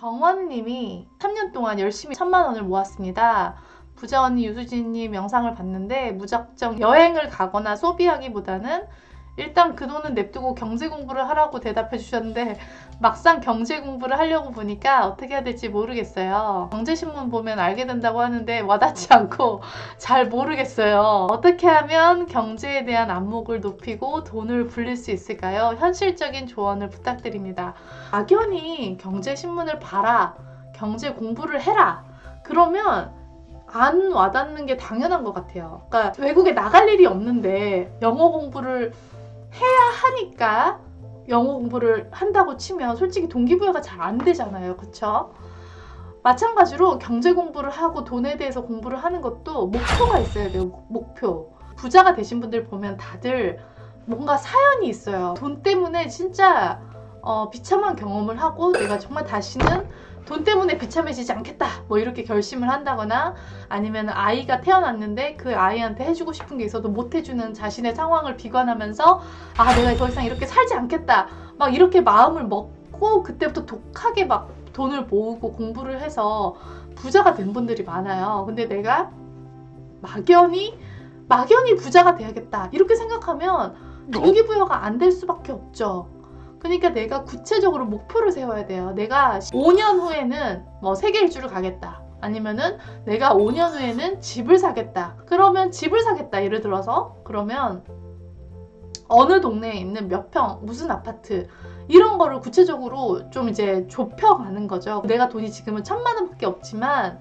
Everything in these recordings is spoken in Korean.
정원님이 3년 동안 열심히 천만 원을 모았습니다. 부자 언니 유수진님 영상을 봤는데 무작정 여행을 가거나 소비하기보다는 일단 그 돈은 냅두고 경제 공부를 하라고 대답해 주셨는데 막상 경제 공부를 하려고 보니까 어떻게 해야 될지 모르겠어요. 경제신문 보면 알게 된다고 하는데 와닿지 않고 잘 모르겠어요. 어떻게 하면 경제에 대한 안목을 높이고 돈을 불릴 수 있을까요? 현실적인 조언을 부탁드립니다. 막연히 경제신문을 봐라. 경제 공부를 해라. 그러면 안 와닿는 게 당연한 것 같아요. 그러니까 외국에 나갈 일이 없는데 영어 공부를 해야 하니까 영어 공부를 한다고 치면 솔직히 동기부여가 잘 안 되잖아요. 그쵸? 마찬가지로 경제 공부를 하고 돈에 대해서 공부를 하는 것도 목표가 있어야 돼요. 목표. 부자가 되신 분들 보면 다들 뭔가 사연이 있어요. 돈 때문에 진짜 어, 비참한 경험을 하고 내가 정말 다시는 돈 때문에 비참해지지 않겠다. 뭐 이렇게 결심을 한다거나 아니면 아이가 태어났는데 그 아이한테 해주고 싶은 게 있어도 못 해주는 자신의 상황을 비관하면서 아 내가 더 이상 이렇게 살지 않겠다. 막 이렇게 마음을 먹고 그때부터 독하게 막 돈을 모으고 공부를 해서 부자가 된 분들이 많아요. 근데 내가 막연히 막연히 부자가 돼야겠다 이렇게 생각하면 동기부여가 안 될 수밖에 없죠. 그러니까 내가 구체적으로 목표를 세워야 돼요. 내가 5년 후에는 뭐 세계 일주를 가겠다. 아니면은 내가 5년 후에는 집을 사겠다. 그러면 집을 사겠다. 예를 들어서 그러면 어느 동네에 있는 몇 평, 무슨 아파트 이런 거를 구체적으로 좀 이제 좁혀가는 거죠. 내가 돈이 지금은 천만 원밖에 없지만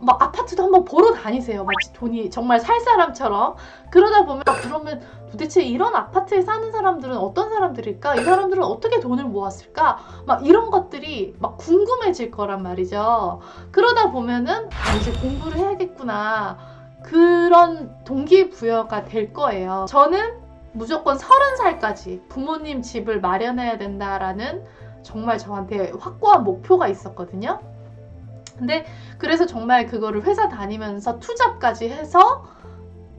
막 아파트도 한번 보러 다니세요. 마치 돈이 정말 살 사람처럼 그러다 보면 아, 그러면 도대체 이런 아파트에 사는 사람들은 어떤 사람들일까? 이 사람들은 어떻게 돈을 모았을까? 막 이런 것들이 막 궁금해질 거란 말이죠. 그러다 보면은 아, 이제 공부를 해야겠구나. 그런 동기부여가 될 거예요. 저는 무조건 서른 살까지 부모님 집을 마련해야 된다라는 정말 저한테 확고한 목표가 있었거든요. 근데 그래서 정말 그거를 회사 다니면서 투잡까지 해서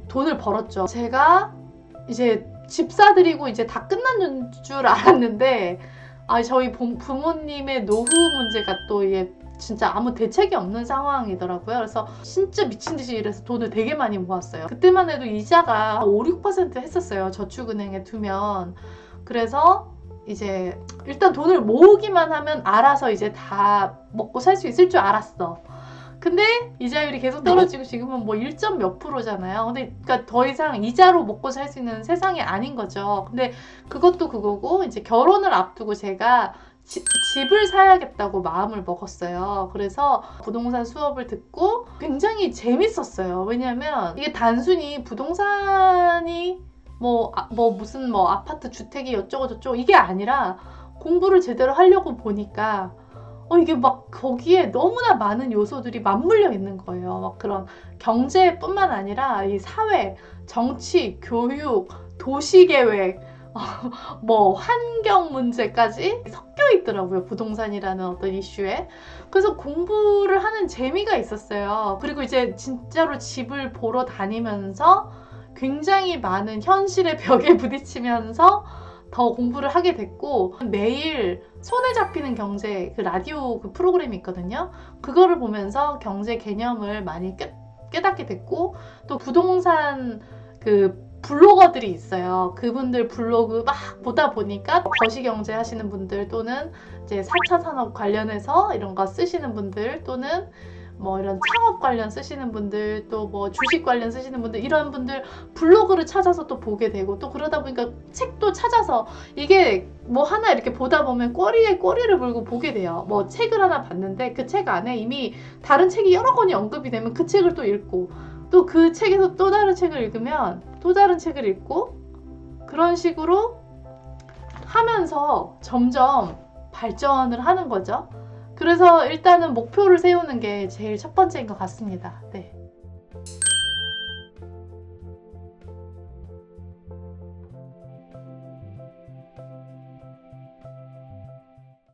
돈을 벌었죠. 제가 이제 집사드리고 이제 다 끝난 줄 알았는데 아 저희 부- 부모님의 노후 문제가 또 이게 진짜 아무 대책이 없는 상황이더라고요. 그래서 진짜 미친 듯이 일해서 돈을 되게 많이 모았어요. 그때만 해도 이자가 5, 6% 했었어요. 저축은행에 두면. 그래서 이제 일단 돈을 모으기만 하면 알아서 이제 다 먹고 살 수 있을 줄 알았어. 근데 이자율이 계속 떨어지고 지금은 뭐 1점 몇 프로잖아요. 근데 그러니까 더 이상 이자로 먹고 살 수 있는 세상이 아닌 거죠. 근데 그것도 그거고 이제 결혼을 앞두고 제가 지- 집을 사야겠다고 마음을 먹었어요. 그래서 부동산 수업을 듣고 굉장히 재밌었어요. 왜냐면 이게 단순히 부동산이 뭐, 아, 뭐 무슨 뭐 아파트 주택이 어쩌고 저쩌고 이게 아니라 공부를 제대로 하려고 보니까 어, 이게 막 거기에 너무나 많은 요소들이 맞물려 있는 거예요. 막 그런 경제뿐만 아니라 이 사회, 정치, 교육, 도시계획, 뭐 환경 문제까지 섞여 있더라고요. 부동산이라는 어떤 이슈에. 그래서 공부를 하는 재미가 있었어요. 그리고 이제 진짜로 집을 보러 다니면서 굉장히 많은 현실의 벽에 부딪히면서 더 공부를 하게 됐고 매일 손에 잡히는 경제 그 라디오 그 프로그램이 있거든요. 그거를 보면서 경제 개념을 많이 깨, 깨닫게 됐고 또 부동산 그 블로거들이 있어요. 그분들 블로그 막 보다 보니까 거시경제 하시는 분들 또는 이제 4차 산업 관련해서 이런 거 쓰시는 분들 또는 뭐 이런 창업 관련 쓰시는 분들 또 뭐 주식 관련 쓰시는 분들 이런 분들 블로그를 찾아서 또 보게 되고 또 그러다 보니까 책도 찾아서 이게 뭐 하나 이렇게 보다 보면 꼬리에 꼬리를 물고 보게 돼요. 뭐 책을 하나 봤는데 그 책 안에 이미 다른 책이 여러 권이 언급이 되면 그 책을 또 읽고 또 그 책에서 또 다른 책을 읽으면 또 다른 책을 읽고 그런 식으로 하면서 점점 발전을 하는 거죠. 그래서 일단은 목표를 세우는 게 제일 첫 번째인 것 같습니다. 네.